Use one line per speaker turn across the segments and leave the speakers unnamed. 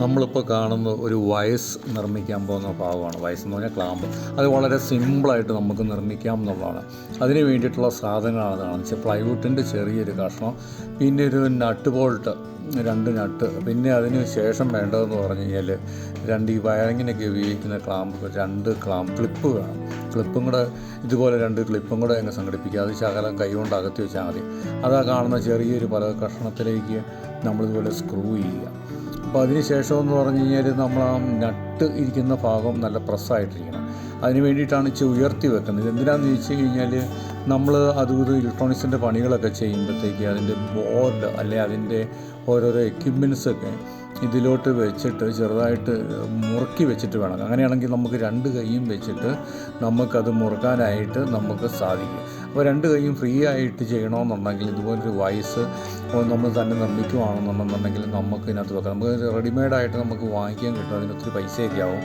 നമ്മളിപ്പോൾ കാണുന്ന ഒരു വയസ്സ് നിർമ്മിക്കാൻ പോകുന്ന ഭാഗമാണ്. വയസ്സ് എന്ന് പറഞ്ഞാൽ ക്ലാമ്പ്. അത് വളരെ സിമ്പിളായിട്ട് നമുക്ക് നിർമ്മിക്കാം എന്നുള്ളതാണ്. അതിന് വേണ്ടിയിട്ടുള്ള സാധനങ്ങളാണ് കാണുന്നത് പ്ലൈവുഡിന്റെ ചെറിയൊരു കഷ്ണം പിന്നെ ഒരു നട്ട് ബോൾട്ട് രണ്ട് നട്ട് പിന്നെ അതിന് ശേഷം വേണ്ടതെന്ന് പറഞ്ഞു കഴിഞ്ഞാൽ രണ്ട് ഈ വയറിങ്ങിനൊക്കെ ഉപയോഗിക്കുന്ന ക്ലാമ്പ് രണ്ട് ക്ലാമ്പ് ക്ലിപ്പ് വേണം. ക്ലിപ്പും കൂടെ ഇതുപോലെ രണ്ട് ക്ലിപ്പും കൂടെ അങ്ങ് സംഘടിപ്പിക്കുക. അത് ശകലം കൈകൊണ്ട് അകത്തി വെച്ചാൽ മതി. അതാ കാണുന്ന ചെറിയൊരു പല കഷ്ണത്തിലേക്ക് നമ്മളിതുപോലെ സ്ക്രൂ ചെയ്യുക. അപ്പോൾ അതിന് ശേഷമെന്ന് പറഞ്ഞു കഴിഞ്ഞാൽ നമ്മൾ ആ നട്ട് ഇരിക്കുന്ന ഭാഗം നല്ല പ്രസ്സായിട്ടിരിക്കണം. അതിന് വേണ്ടിയിട്ടാണ് ഇച്ചിരി ഉയർത്തി വെക്കുന്നത്. എന്തിനാണെന്ന് ചോദിച്ചു കഴിഞ്ഞാൽ നമ്മൾ അതും ഇത് ഇലക്ട്രോണിക്സിന്റെ പണികളൊക്കെ ചെയ്യുമ്പോഴത്തേക്ക് അതിന്റെ ബോർഡ് അല്ലെ അതിന്റെ ഓരോരോ എക്യുപ്മെൻസൊക്കെ ഇതിലോട്ട് വെച്ചിട്ട് ചെറുതായിട്ട് മുറുക്കി വെച്ചിട്ട് വേണം. അങ്ങനെയാണെങ്കിൽ നമുക്ക് രണ്ട് കൈയും വെച്ചിട്ട് നമുക്കത് മുറുക്കാനായിട്ട് നമുക്ക് സാധിക്കും. അപ്പോൾ രണ്ട് കൈയും ഫ്രീ ആയിട്ട് ചെയ്യണമെന്നുണ്ടെങ്കിൽ ഇതുപോലൊരു വയസ്സ് നമ്മൾ തന്നെ നിർമ്മിക്കുവാണെന്നുണ്ടെന്നുണ്ടെങ്കിൽ നമുക്ക് ഇതിനകത്ത് വെക്കാം. നമുക്ക് റെഡിമെയ്ഡായിട്ട് നമുക്ക് വാങ്ങിക്കാൻ കിട്ടും. അതിനൊത്തിരി പൈസ ആവും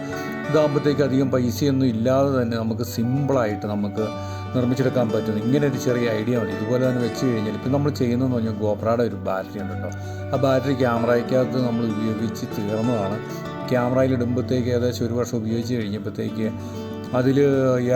ഇതാകുമ്പോഴത്തേക്ക് അധികം പൈസയൊന്നും ഇല്ലാതെ തന്നെ നമുക്ക് സിമ്പിളായിട്ട് നമുക്ക് നിർമ്മിച്ചെടുക്കാൻ പറ്റുന്നു ഇങ്ങനെ ഒരു ചെറിയ ഐഡിയ മതി. ഇതുപോലെ തന്നെ വെച്ച് കഴിഞ്ഞാൽ ഇപ്പം നമ്മൾ ചെയ്യുന്നതെന്ന് പറഞ്ഞാൽ ഗോപ്രയുടെ ഒരു ബാറ്ററി ഉണ്ടല്ലോ ആ ബാറ്ററി ക്യാമറയ്ക്കകത്ത് നമ്മൾ ഉപയോഗിച്ച് തീർന്നതാണ്. ക്യാമറയിൽ ഇടുമ്പോഴത്തേക്ക് ഏകദേശം ഒരു വർഷം ഉപയോഗിച്ച് കഴിഞ്ഞപ്പോഴത്തേക്ക് അതിൽ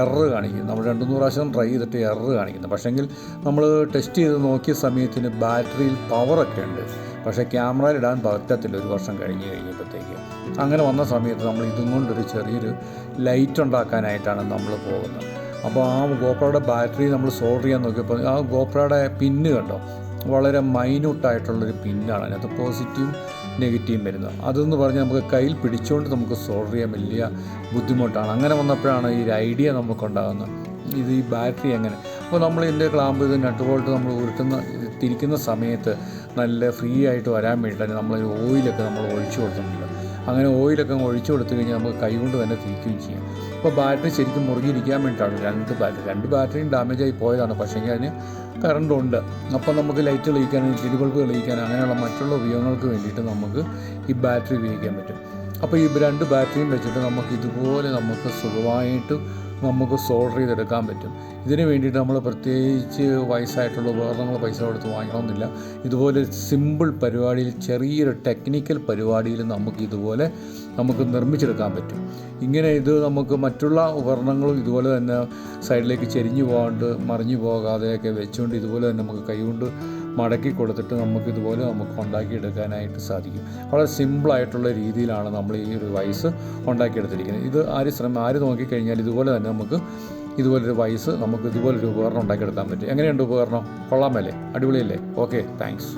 എറർ കാണിക്കും നമ്മൾ രണ്ട് മൂന്ന് പ്രാവശ്യം ട്രൈ ചെയ്തിട്ട് എറർ കാണിക്കുന്നു. പക്ഷേങ്കിൽ നമ്മൾ ടെസ്റ്റ് ചെയ്ത് നോക്കിയ സമയത്തിന് ബാറ്ററിയിൽ പവറൊക്കെ ഉണ്ട്. പക്ഷേ ക്യാമറയിൽ ഇടാൻ പറ്റത്തില്ല. ഒരു വർഷം കഴിഞ്ഞ് കഴിഞ്ഞപ്പോഴത്തേക്ക്. അങ്ങനെ വന്ന സമയത്ത് നമ്മൾ ഇതും കൊണ്ടൊരു ചെറിയൊരു ലൈറ്റ് ഉണ്ടാക്കാനായിട്ടാണ് നമ്മൾ പോകുന്നത്. അപ്പോൾ ആ ഗോപ്രയുടെ ബാറ്ററി നമ്മൾ സോൾഡർ ചെയ്യാൻ നോക്കിയപ്പോൾ ആ ഗോപ്രയുടെ പിന്ന് കണ്ടോ? വളരെ മൈന്യൂട്ടായിട്ടുള്ളൊരു പിന്നാണ്. അതിനകത്ത് പോസിറ്റീവും നെഗറ്റീവും വരുന്നത്. അതെന്ന് പറഞ്ഞാൽ നമുക്ക് കയ്യിൽ പിടിച്ചുകൊണ്ട് നമുക്ക് സോൾഡർ ചെയ്യാൻ വലിയ ബുദ്ധിമുട്ടാണ്. അങ്ങനെ വന്നപ്പോഴാണ് ഈ ഒരു ഐഡിയ നമുക്കുണ്ടാകുന്നത്. ഇത് ഈ ബാറ്ററി എങ്ങനെ? അപ്പോൾ നമ്മൾ ഇതിന്റെ ക്ലാമ്പ് ഇത് നട്ട് ബോൾട്ട് നമ്മൾ ഉരുട്ടുന്ന തിരിക്കുന്ന സമയത്ത് നല്ല ഫ്രീ ആയിട്ട് വരാൻ വേണ്ടിയിട്ട് നമ്മൾ ഓയിലൊക്കെ നമ്മൾ ഒഴിച്ചു കൊടുത്തിട്ടുണ്ട്. അങ്ങനെ ഓയിലൊക്കെ ഒഴിച്ചു കൊടുത്തു കഴിഞ്ഞാൽ നമുക്ക് കൈകൊണ്ട് തന്നെ തിരിക്കുകയും ചെയ്യാം. അപ്പോൾ ബാറ്ററി ശരിക്കും മുറുകിയിരിക്കാൻ വേണ്ടിയിട്ടാണ് രണ്ട് ബാറ്ററി രണ്ട് ബാറ്ററിയും ഡാമേജായി പോയതാണ്. പക്ഷേ അതിന് കറണ്ട് ഉണ്ട്. അപ്പോൾ നമുക്ക് ലൈറ്റ് തെളിയിക്കാനും ചിരി ബൾബ് തെളിയിക്കാനും അങ്ങനെയുള്ള മറ്റുള്ള ഉപയോഗങ്ങൾക്ക് വേണ്ടിയിട്ട് നമുക്ക് ഈ ബാറ്ററി ഉപയോഗിക്കാൻ പറ്റും. അപ്പോൾ ഈ രണ്ട് ബാറ്ററിയും വെച്ചിട്ട് നമുക്ക് ഇതുപോലെ നമുക്ക് സുഖമായിട്ട് നമുക്ക് സോൾഡർ ചെയ്തെടുക്കാൻ പറ്റും. ഇതിന് വേണ്ടിയിട്ട് നമ്മൾ പ്രത്യേകിച്ച് വയസ്സായിട്ടുള്ള ഉപകരണങ്ങൾ പൈസ കൊടുത്ത് വാങ്ങണമെന്നില്ല. ഇതുപോലെ സിമ്പിൾ പരിപാടിയിൽ ചെറിയൊരു ടെക്നിക്കൽ പരിപാടിയിൽ നമുക്ക് ഇതുപോലെ നമുക്ക് നിർമ്മിച്ചെടുക്കാൻ പറ്റും. ഇങ്ങനെ ഇത് നമുക്ക് മറ്റുള്ള ഉപകരണങ്ങളും ഇതുപോലെ തന്നെ സൈഡിലേക്ക് ചെരിഞ്ഞു പോകാണ്ട് മറിഞ്ഞു പോകാതെയൊക്കെ വെച്ചുകൊണ്ട് ഇതുപോലെ തന്നെ നമുക്ക് കൈകൊണ്ട് മടക്കി കൊടുത്തിട്ട് നമുക്ക് ഇതുപോലെ നമുക്ക് ഉണ്ടാക്കിയെടുക്കാനായിട്ട് സാധിക്കും. വളരെ സിമ്പിളായിട്ടുള്ള രീതിയിലാണ് നമ്മൾ ഈ ഒരു വയസ്സ് ഉണ്ടാക്കിയെടുത്തിരിക്കുന്നത്. ഇത് ആര് ശ്രമം ആര് നോക്കിക്കഴിഞ്ഞാൽ ഇതുപോലെ തന്നെ നമുക്ക് ഇതുപോലൊരു വയസ്സ് നമുക്ക് ഇതുപോലൊരു ഉപകരണം ഉണ്ടാക്കിയെടുക്കാൻ പറ്റും. എങ്ങനെയുണ്ട് ഉപകരണം? കൊള്ളാമല്ലേ അടിപൊളിയല്ലേ? Okay thanks